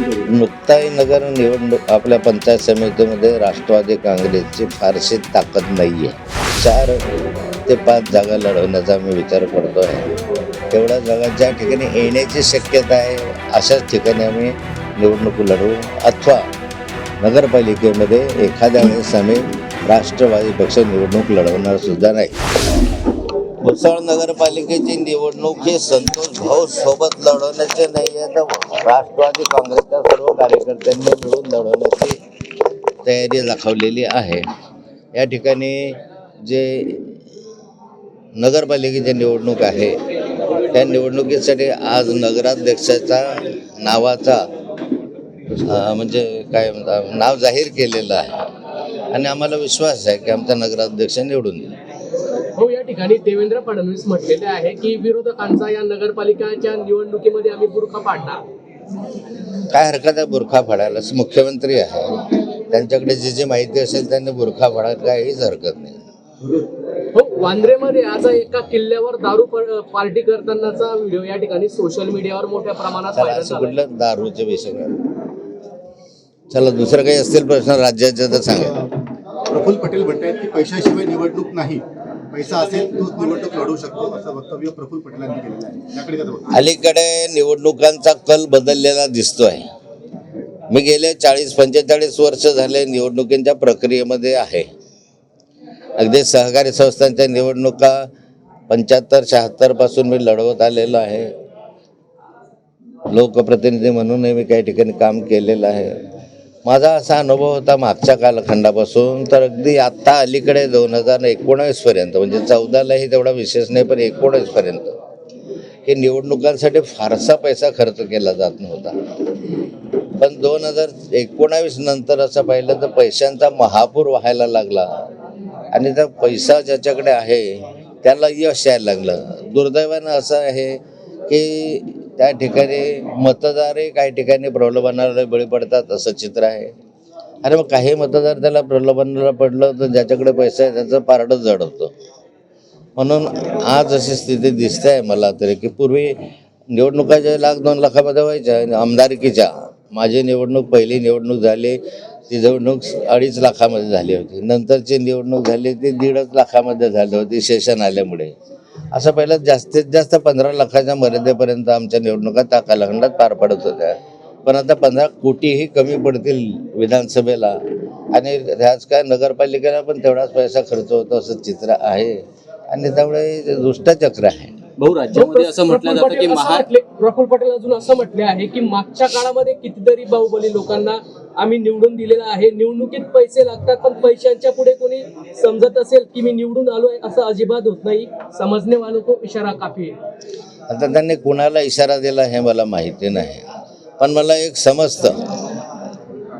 मुक्ताईनगर निवडणूक आपल्या पंचायत समितीमध्ये राष्ट्रवादी काँग्रेसची फारशी ताकद नाही आहे चार ते पाच जागा लढवण्याचा मी विचार करतो आहे तेवढ्या जागा ज्या ठिकाणी येण्याची शक्यता आहे अशाच ठिकाणी आम्ही निवडणूक लढवू. अथवा नगरपालिकेमध्ये एखाद्या वेळेस आम्ही राष्ट्रवादी पक्ष निवडणूक लढवणार सुद्धा नाही. मुसळ नगरपालिकेची निवडणूक ही संतोष भाऊ सोबत लढवण्याचे नाही आहे. तर राष्ट्रवादी काँग्रेसच्या सर्व कार्यकर्त्यांनी मिळून लढवण्याची तयारी दाखवलेली आहे. या ठिकाणी जे नगरपालिकेची निवडणूक आहे त्या निवडणुकीसाठी आज नगराध्यक्षाचा नावाचा म्हणजे काय म्हणतात नाव जाहीर केलेलं आहे. आणि आम्हाला विश्वास आहे की आमचा नगराध्यक्ष निवडून येईल. ठिकाणी देवेंद्र फडणवीस म्हटलेले आहे की विरोधकांचा या नगरपालिकाच्या निवडणुकीमध्ये आम्ही बुरखा पाडणार. काय हरकत आहे बुरखा फाडायला? मुख्यमंत्री आहे. त्यांच्याकडे जी जी माहिती असेल त्यांनी बुरखा फाडायला काहीच हरकत नाही. हो वांद्रेमध्ये आज एका किल्ल्यावर दारू पार्टी करतानाचा व्हिडिओ या ठिकाणी सोशल मीडियावर मोठ्या प्रमाणात कुठलं दारूचे विषय. चला दुसरं काही असतील प्रश्न राज्याचे तर सांगा. प्रफुल्ल पटेल म्हणतायत की पैशाशिवाय निवडणूक नाही. पैसा असेल तोच निवडणूक लढवू शकतो असं वक्तव्य प्रफुल्ल पटेलांनी केलेलं आहे. त्याकडे कसं अलीकडे निवडणुकांचा कल बदललेला दिसतोय. मी गेले चाळीस पंचेचाळीस वर्ष झाले निवडणुकींच्या प्रक्रियेमध्ये आहे. अगदी सहकारी संस्थांच्या निवडणुका पंच्याहत्तर शहात्तरपासून मी लढवत आलेलो आहे. लोकप्रतिनिधी म्हणूनही मी काही ठिकाणी काम केलेलं आहे. माझा असा अनुभव होता मागच्या कालखंडापासून तर अगदी आत्ता अलीकडे दोन हजार एकोणावीसपर्यंत म्हणजे चौदालाही तेवढा विशेष नाही पण एकोणावीसपर्यंत हे निवडणुकांसाठी फारसा पैसा खर्च केला जात नव्हता. पण दोन हजार एकोणावीस नंतर असं पाहिलं तर पैशांचा महापूर व्हायला लागला. आणि त्या पैसा ज्याच्याकडे आहे त्याला यश यायला लागलं. दुर्दैवानं असं आहे की त्या ठिकाणी मतदारही काही ठिकाणी प्रलोभनाला बळी पडतात असं चित्र आहे. अरे मग काही मतदार त्याला प्रलोभनाला पडलं तर ज्याच्याकडे पैसा आहे त्याचं पारडं जड होतं म्हणून आज अशी स्थिती दिसते आहे मला तरी की पूर्वी निवडणुका ज्या लाख दोन लाखामध्ये व्हायच्या आमदारकीच्या माझी निवडणूक पहिली निवडणूक झाली ती निवडणूक अडीच लाखामध्ये झाली होती. नंतरची निवडणूक झाली ती दीडच लाखामध्ये झाली होती सेशन आल्यामुळे. असं पहिलं जास्तीत जास्त पंधरा लाखाच्या मर्यादेपर्यंत आमच्या निवडणुका त्या कालखंडात पार पडत होत्या. पण आता पंधरा कोटीही कमी पडतील विधानसभेला. आणि ह्याच काय नगरपालिकेला पण तेवढाच पैसा खर्च होतो असं चित्र आहे. आणि त्यामुळे दुष्टचक्र आहे. भाऊ राज्यामध्ये असं म्हटलं जातं की महा प्रफुल्ल पटेल अजून असं म्हटले आहे की मागच्या काळामध्ये कितीतरी बाहुबली लोकांना आम्ही निवडून दिलेलं आहे. निवडणुकीत पैसे लागतात पण पैशांच्या पुढे कोणी समजत असेल की मी निवडून आलोय असं अजिबात होत नाही. समजणे वालों को इशारा काफी आहे. आता त्यांनी कुणाला इशारा दिला हे मला माहिती नाही. पण मला एक समजतं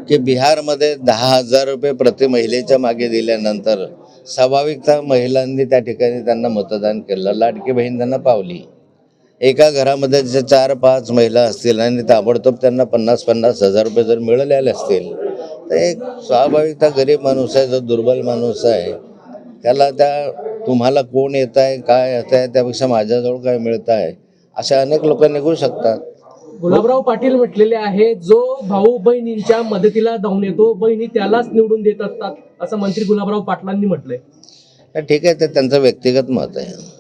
की बिहारमध्ये दहा हजार रुपये प्रति महिलेच्या मागे दिल्यानंतर स्वाभाविकता महिलांनी त्या ठिकाणी त्यांना मतदान केलं. लाडकी बहीण त्यांना पावली. एका घरामध्ये जे चार पाच महिला असतील आणि ताबडतोब त्यांना पन्नास पन्नास हजार रुपये जर मिळालेले असतील तर एक स्वाभाविकता गरीब माणूस आहे जो दुर्बल माणूस आहे. त्याला त्या तुम्हाला कोण येत आहे काय येत आहे त्यापेक्षा माझ्याजवळ काय मिळत आहे अशा अनेक लोक निघू शकतात. गुलाबराव पाटील म्हटलेले आहे जो भाऊ बहिणींच्या मदतीला धावून येतो बहिणी त्यालाच निवडून देत असतात. असं मंत्री गुलाबराव पाटलांनी म्हटलंय. तर ठीक आहे ते त्यांचं व्यक्तिगत मत आहे.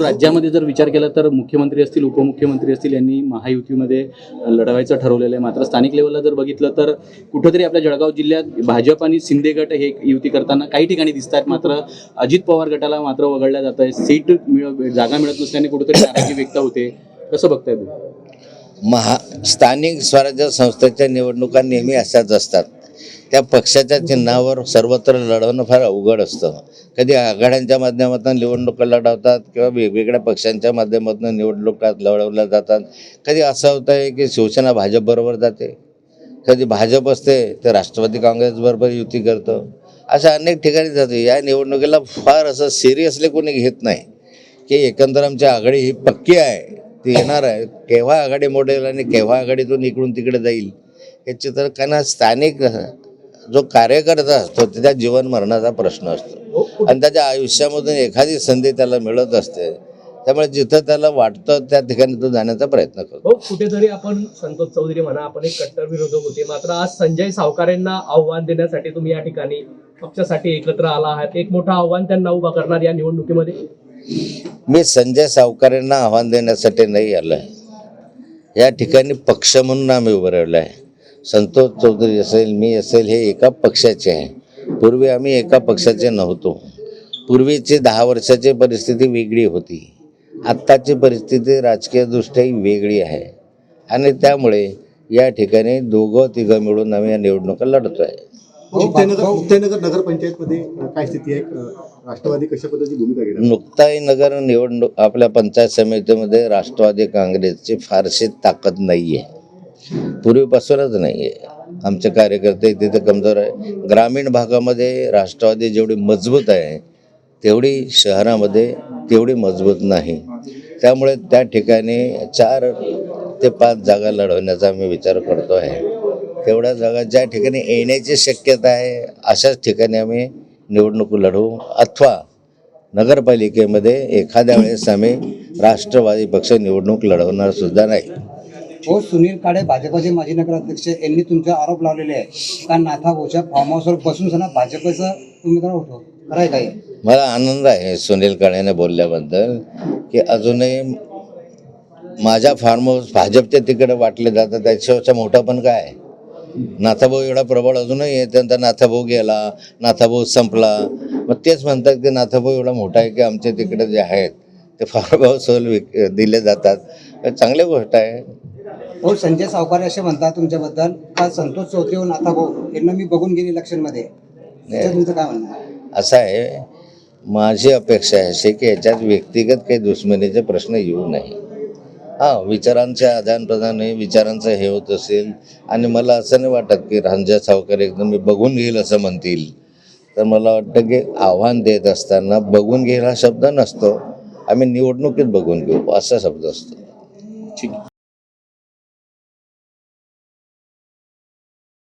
राज्यामध्ये जर विचार केला तर मुख्यमंत्री असतील उपमुख्यमंत्री असतील यांनी महायुतीमध्ये लढवायचं ठरवलेलं आहे. मात्र स्थानिक लेवलला जर बघितलं तर कुठंतरी आपल्या जळगाव जिल्ह्यात भाजप आणि शिंदे गट हे युती करताना काही ठिकाणी दिसत आहेत मात्र अजित पवार गटाला मात्र वगळल्या जात आहे. सीट मिळ जागा मिळत नसल्याने कुठेतरी नाराजी व्यक्त होते. कसं बघताय तुम्ही? महा स्थानिक स्वराज्य संस्थेच्या निवडणुका नेहमी अशाच असतात. त्या पक्षाच्या चिन्हावर सर्वत्र लढवणं फार अवघड असतं. कधी आघाड्यांच्या माध्यमातून निवडणुका लढवतात किंवा वेगवेगळ्या पक्षांच्या माध्यमातून निवडणुका लढवल्या जातात. कधी असं होतं आहे की शिवसेना भाजपबरोबर जाते. कधी भाजप असते तर राष्ट्रवादी काँग्रेसबरोबर युती करतं. अशा अनेक ठिकाणी जाते. या निवडणुकीला फार असं सिरियसली कोणी घेत नाही. की एकंदर आमची आघाडी ही पक्की आहे ती येणार आहे. केव्हा आघाडी मोडेल आणि केव्हा आघाडीतून इकडून तिकडे जाईल हे चित्र कारण स्थानिक जो कार्यकर्ता असतो त्याच्या जीवन मरणाचा प्रश्न असतो. आणि त्याच्या आयुष्यामधून एखादी संधी त्याला मिळत असते त्यामुळे जिथं त्याला वाटतं त्या ठिकाणी तो जाण्याचा प्रयत्न करतो. हो कुठेतरी आपण संतोष चौधरी म्हणा आपण एक कट्टर विरोधक होते मात्र आज संजय सावकारेंना आव्हान देण्यासाठी तुम्ही या ठिकाणी पक्षासाठी एकत्र आला आहात. एक मोठं आव्हान त्यांना उभा करणार या निवडणुकीमध्ये? मी संजय सावकारेंना आव्हान देण्यासाठी नाही आलो आहे या ठिकाणी पक्ष म्हणून आम्ही उभं राहिलो आहे संतोष चौधरी असेल मी असेल हे एका पक्षाचे आहे. पूर्वी आम्ही एका पक्षाचे नव्हतो. पूर्वीची दहा वर्षाची परिस्थिती वेगळी होती. आत्ताची परिस्थिती राजकीयदृष्ट्याही वेगळी आहे. आणि त्यामुळे या ठिकाणी दोघं तिघं मिळून आम्ही या निवडणुका लढतो आहे मुक्ताईनगर मुक्ताईनगर नगरपंचायतमध्ये काय स्थिती आहे? अ, राष्ट्रवादी कशा पद्धतीची भूमिका घेणार मुक्ताईनगर निवडणूक आपल्या पंचायत समितीमध्ये राष्ट्रवादी काँग्रेसची फारशी ताकद नाही आहे पूर्वीपासूनच नाही आहे आमचे कार्यकर्ते तिथे कमजोर आहे. ग्रामीण भागामध्ये राष्ट्रवादी जेवढी मजबूत आहे तेवढी शहरामध्ये तेवढी मजबूत नाही. त्यामुळे त्या ठिकाणी चार ते पाच जागा लढवण्याचा आम्ही विचार करतो आहे. तेवढ्या जागा ज्या ठिकाणी येण्याची शक्यता आहे अशाच ठिकाणी आम्ही निवडणूक लढवू. अथवा नगरपालिकेमध्ये एखाद्या वेळेस आम्ही राष्ट्रवादी पक्ष निवडणूक लढवणार सुद्धा नाही. हो सुनील काळे भाजपचे माजी नगराध्यक्ष यांनी तुमचा आरोप लावलेले आहे. का नाथा भाऊच्या फार्म हाऊसवर बसून सणा भाजपचा उमेदवार होतो? खरं आहे काय मला आनंद आहे सुनील काळेने बोलल्याबद्दल की अजूनही माझ्या फार्म हाऊस भाजपच्या तिकडे वाटले जातात त्याच्यापेक्षा मोठा पण काय आहे? नाथाभाऊ एवढा प्रबळ अजूनही आहे त्यांचा नाथाभाऊ गेला नाथाभाऊ संपला. मग तेच म्हणतात की नाथाभाऊ एवढा मोठा आहे की आमच्या तिकडे जे आहेत ते फार्म सहल विक दिले जातात. चांगली गोष्ट आहे. हो संजय सावकारे असे म्हणतात तुमच्याबद्दल. का संतोष चौधरी व नाथा भाऊ? यांना मी बघून गेली इलेक्शनमध्ये. तुमचं काय म्हणणं? असं आहे माझी अपेक्षा आहे अशी की याच्यात व्यक्तिगत काही दुश्मनीचे प्रश्न येऊ नये हां विचारांचे आदानप्रदान हे विचारांचं हे होत असेल. आणि मला असं नाही वाटत की रांजा सावकर एकदम मी बघून घेईल असं म्हणतील. तर मला वाटतं की आव्हान देत असताना बघून घेईल हा शब्द नसतो. आम्ही निवडणुकीत बघून घेऊ असा शब्द असतो. ठीक आहे.